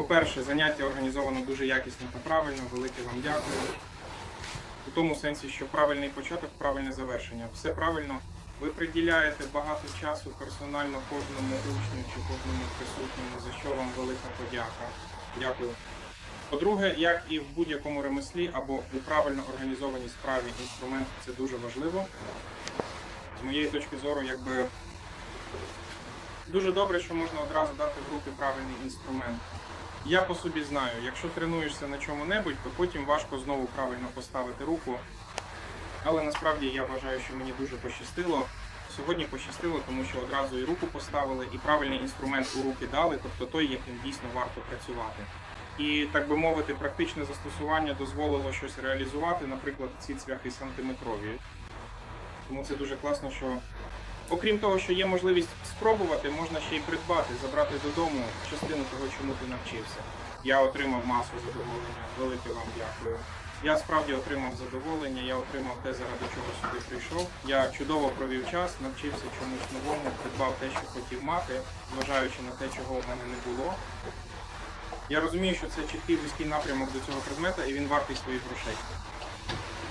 По-перше, заняття організовано дуже якісно та правильно. Велике вам дякую. У тому сенсі, що правильний початок, правильне завершення. Все правильно. Ви приділяєте багато часу персонально кожному учню чи кожному присутньому, за що вам велика подяка. Дякую. По-друге, як і в будь-якому ремеслі або у правильно організованій справі інструмент це дуже важливо. З моєї точки зору, якби дуже добре, що можна одразу дати в руки правильний інструмент. Я по собі знаю, якщо тренуєшся на чому-небудь, то потім важко знову правильно поставити руку. Але насправді я вважаю, що мені дуже пощастило. Сьогодні пощастило, тому що одразу і руку поставили, і правильний інструмент у руки дали, тобто той, яким дійсно варто працювати. І так би мовити, практичне застосування дозволило щось реалізувати, наприклад, ці цвяхи сантиметрові. Тому це дуже класно, що окрім того, що є можливість спробувати, можна ще й придбати, забрати додому частину того, чому ти навчився. Я отримав масу задоволення. Велике вам дякую. Я справді отримав задоволення, я отримав те, заради чого сюди прийшов. Я чудово провів час, навчився чомусь новому, придбав те, що хотів мати, зважаючи на те, чого в мене не було. Я розумію, що це чіткий близький напрямок до цього предмета, і він вартий своїх грошей.